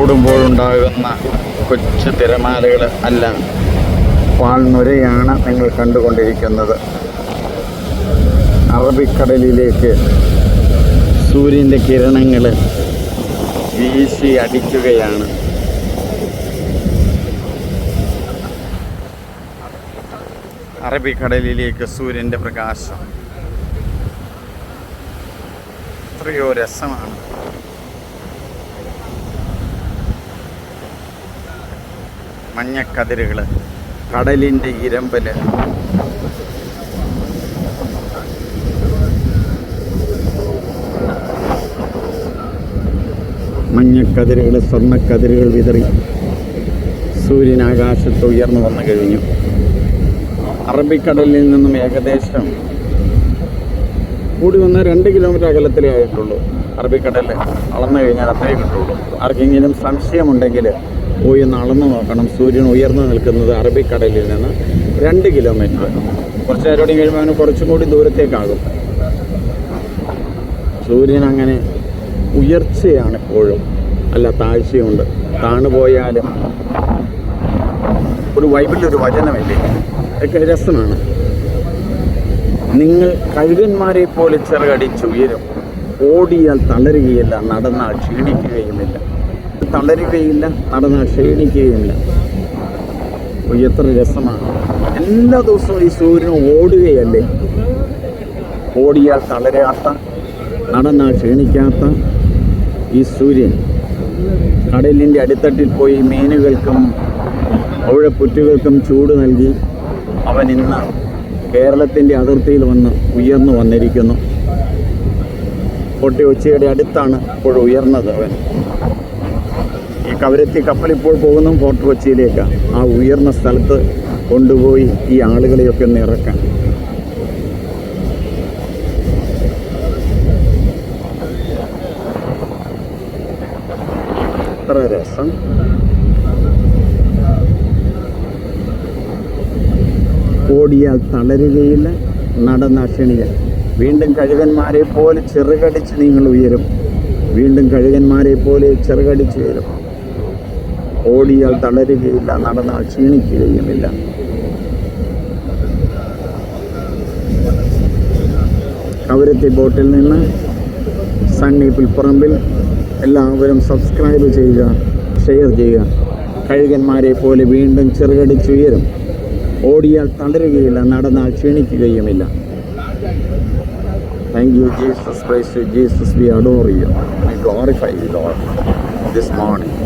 ഓടുമ്പോഴുണ്ടാകുന്ന കൊച്ചു തിരമാലകൾ അല്ല. പാൽനുരയാണ് നിങ്ങൾ കണ്ടുകൊണ്ടിരിക്കുന്നത്. അറബിക്കടലിലേക്ക് സൂര്യന്റെ കിരണങ്ങൾ വീശി അടിക്കുകയാണ്. അറബിക്കടലിലേക്ക് സൂര്യന്റെ പ്രകാശം. എത്രയോ രസമാണ്. മഞ്ഞക്കതിരുകൾ കടലിന്റെ ഇരമ്പൽ മഞ്ഞക്കതിരുകൾ സ്വർണക്കതിരുകൾ വിതറി. സൂര്യൻ ആകാശത്ത് ഉയർന്നു വന്നു കഴിഞ്ഞു. അറബിക്കടലിൽ നിന്നും ഏകദേശം കൂടി വന്ന രണ്ട് കിലോമീറ്റർ അകലത്തിലേ ആയിട്ടുള്ളൂ. അറബിക്കടലിൽ അളന്നു കഴിഞ്ഞാൽ അത്രയേ കിട്ടുള്ളൂ. ആർക്കെങ്കിലും സംശയമുണ്ടെങ്കിൽ പോയി ഒന്ന് അളന്നു നോക്കണം. സൂര്യൻ ഉയർന്നു നിൽക്കുന്നത് അറബിക്കടലിൽ നിന്ന് രണ്ട് കിലോമീറ്റർ കുറച്ച് നേരോടെ കഴിയുമ്പോൾ അവന് കുറച്ചും കൂടി ദൂരത്തേക്കാകും. സൂര്യൻ അങ്ങനെ ഉയർച്ചയാണ് എപ്പോഴും അല്ല താഴ്ചയുണ്ട്. താണുപോയാലും ഒരു ബൈബിളിലൊരു വചനമില്ലേ? ഒക്കെ രസമാണ്. നിങ്ങൾ കഴുകന്മാരെ പോലെ ചെറുകടിച്ചുയരും. ഓടിയാൽ തളരുകയില്ല നടന്നാൽ ക്ഷീണിക്കുകയുമില്ല. തളരുകയില്ല നടന്ന് ക്ഷീണിക്കുകയില്ല. എത്ര രസമാണ്. എല്ലാ ദിവസവും ഈ സൂര്യൻ ഓടുകയല്ലേ? ഓടിയാൽ തളരാത്ത നടന്നാൽ ക്ഷീണിക്കാത്ത ഈ സൂര്യൻ. കടലിന്റെ അടിത്തട്ടിൽ പോയി മീനുകൾക്കും ഔഴപ്പുറ്റുകൾക്കും ചൂട് നൽകി അവൻ ഇന്ന് കേരളത്തിന്റെ അതിർത്തിയിൽ വന്ന് ഉയർന്നു വന്നിരിക്കുന്നു. കൊട്ടി ഉച്ചയുടെ അടുത്താണ് ഇപ്പോൾ ഉയർന്നത് അവൻ. കവരത്തി കപ്പൽ ഇപ്പോൾ പോകുന്നു. ഫോർട്ട് കൊച്ചിയിലേക്കാണ് ആ ഉയർന്ന സ്ഥലത്ത് കൊണ്ടുപോയി ഈ ആളുകളെയൊക്കെ ഒന്ന് ഇറക്കാൻ. എത്ര രസം. ഓടിയാൽ തളരുകയില്ല നടന്ന ക്ഷണിക വീണ്ടും കഴുകന്മാരെ പോലെ ചെറുകടിച്ച് നിങ്ങൾ ഉയരും. വീണ്ടും കഴുകന്മാരെ പോലെ ചെറുകടിച്ച് ഉയരും. ഓടിയാൽ തളരുകയില്ല നടന്നാൽ ക്ഷീണിക്കുകയുമില്ല. കവരത്തി ബോട്ടിൽ നിന്ന് സണ്ണി പുൽപ്പറമ്പിൽ എല്ലാവരും സബ്സ്ക്രൈബ് ചെയ്യുക ഷെയർ ചെയ്യുക. കഴുകന്മാരെ പോലെ വീണ്ടും ചെറുകടിച്ചുയരും. ഓടിയാൽ തളരുകയില്ല നടന്നാൽ ക്ഷീണിക്കുകയുമില്ല. Thank you Jesus Christ Jesus we adore you I glorify you Lord this morning